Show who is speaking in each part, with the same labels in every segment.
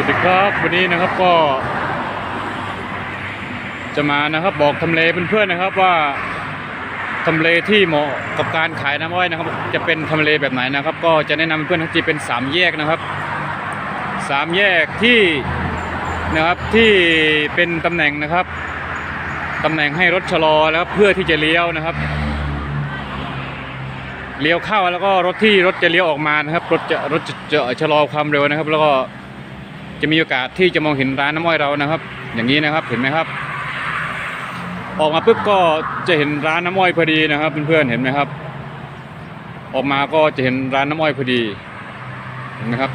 Speaker 1: วัสดีครับวันนี้นะครับก็ จะมานะครับบอกทำเลเพื่อนๆนะครับว่าทำเลที่เหมาะกับการขายน้ำอ้อยนะครับ จะเป็นทำเลแบบไหนนะครับ ก็จะแนะนำเพื่อนทั้งที่เป็นสามแยกนะครับสามแยกที่นะครับที่เป็นตำแหน่งนะครับตำแหน่งให้รถชะลอแล้วเพื่อที่จะเลี้ยวนะครับเลี้ยวเข้าแล้วก็รถที่รถจะเลี้ยวออกมานะครับรถจะรถจะจะชะลอความเร็วนะครับ แล้วก็ จะมีโอกาสที่จะมองเห็นร้านน้ำอ้อยเรานะครับ อย่างนี้นะครับเห็นไหมครับ ออกมาปุ๊บก็จะเห็นร้านน้ำอ้อยพอดีนะครับเพื่อนๆเห็นไหมครับ ออกมาก็จะเห็นร้านน้ำอ้อยพอดีเห็นไหมครับ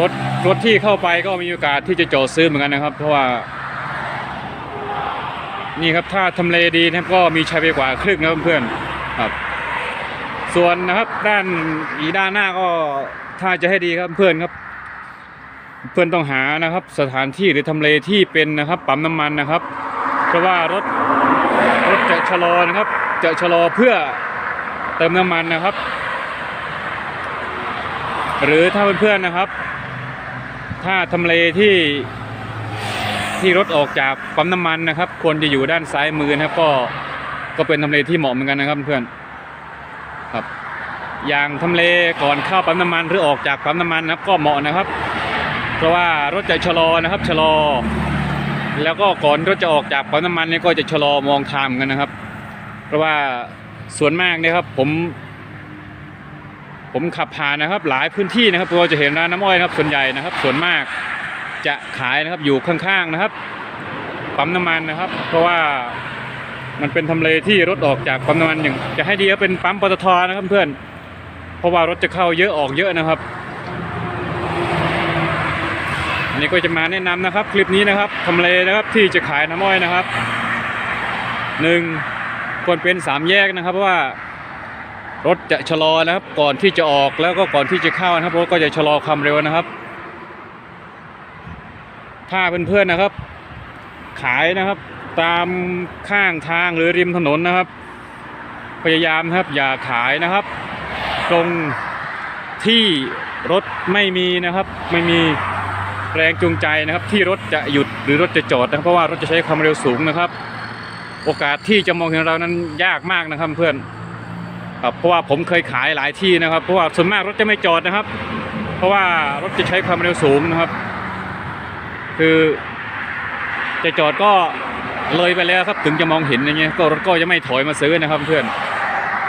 Speaker 1: รถรถที่เข้าไปก็มีโอกาสที่จะจอดซื้อเหมือนกันนะครับ เพราะว่า นี่ครับถ้าทำเลดีนะครับก็มีชัยไปกว่าครึ่งนะเพื่อนๆครับ ส่วนนะครับด้านอีด้านหน้าก็ถ้าจะให้ดีครับเพื่อนครับ เพื่อนต้องหานะครับสถานที่หรือทำเลที่เป็นนะครับปั๊มน้ำมันนะครับ เพราะว่ารถรถจะชะลอนะครับ จะชะลอเพื่อเติมน้ำมันนะครับ หรือถ้าเพื่อนๆนะครับ ถ้าทำเลที่ที่รถออกจากปั๊มน้ำมันนะครับ ควรจะอยู่ด้านซ้ายมือนะครับ ก็ก็เป็นทำเลที่เหมาะเหมือนกันนะครับเพื่อนครับ อย่างทำเลก่อนเข้าปั๊มน้ำมันหรือออกจากปั๊มน้ำมันนะครับ ก็เหมาะนะครับ เพราะว่ารถจะชะลอนะครับชะลอ แล้วก็ก่อนรถจะออกจากปั๊มน้ำมันเนี่ยก็จะชะลอมองทางกันนะครับ เพราะว่าส่วนมากเนี่ยครับผม ผมขับผ่านนะครับ หลายพื้นที่นะครับเราจะเห็นร้านน้ำอ้อยนะครับส่วนใหญ่นะครับ ส่วนมากจะขายนะครับอยู่ข้างๆนะครับปั๊มน้ำมันนะครับ เพราะว่ามันเป็นทำเลที่รถออกจากปั๊มน้ำมันอย่างจะให้ดีก็เป็นปั๊มปตทนะครับเพื่อนเพราะว่ารถจะเข้าเยอะออกเยอะนะครับ อันนี้ก็จะมาแนะนำนะครับ คลิปนี้นะครับทำเลนะครับที่จะขายน้ำอ้อยนะครับหนึ่งควรเป็นสามแยกนะครับเพราะว่ารถจะชะลอนะครับ ก่อนที่จะออกแล้วก็ก่อนที่จะเข้านะครับรถก็จะชะลอความเร็วนะครับ ถ้าเพื่อนๆนะครับ ขายนะครับ ตามข้างทางหรือริมถนนนะครับ พยายามนะครับอย่าขายนะครับ ตรงที่รถไม่มีนะครับ ไม่มี แรงจูงใจนะครับที่รถจะหยุดหรือรถจะจอดนะครับเพราะว่ารถจะใช้ความเร็วสูงนะครับ โอกาสที่จะมองเห็นเรานั้นยากมากนะครับเพื่อนครับเพราะว่าผมเคยขายหลายที่นะครับเพราะว่าส่วนมากรถจะไม่จอดนะครับ เพราะว่ารถจะใช้ความเร็วสูงนะครับ คือจะจอดก็เลยไปแล้วครับถึงจะมองเห็นอย่างเงี้ยก็รถก็จะไม่ถอยมาซื้อนะครับเพื่อน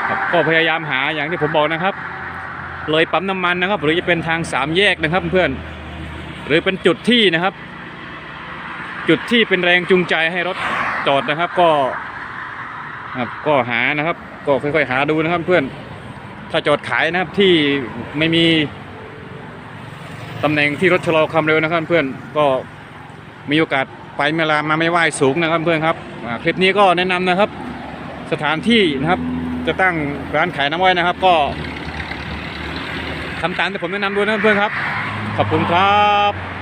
Speaker 1: ครับก็พยายามหาอย่างที่ผมบอกนะครับ เลยปั๊มน้ำมันนะครับ หรือจะเป็นทางสามแยกนะครับเพื่อน หรือเป็นจุดที่นะครับ จุดที่เป็นแรงจูงใจให้รถจอดนะครับ ก็ครับก็หานะครับ ก็ค่อยๆหาดูนะครับเพื่อนถ้าจอดขายนะครับที่ไม่มีตำแหน่งที่รถชะลอความเร็วนะครับ เพื่อนก็มีโอกาสไปเวลามาไม่ไหวสูงนะครับเพื่อนครับคลิปนี้ก็แนะนำนะครับ สถานที่นะครับ จะตั้งร้านขายน้ำอ้อยนะครับ ก็ทำตามที่ผมแนะนำดูนะเพื่อนครับ ขอบคุณครับ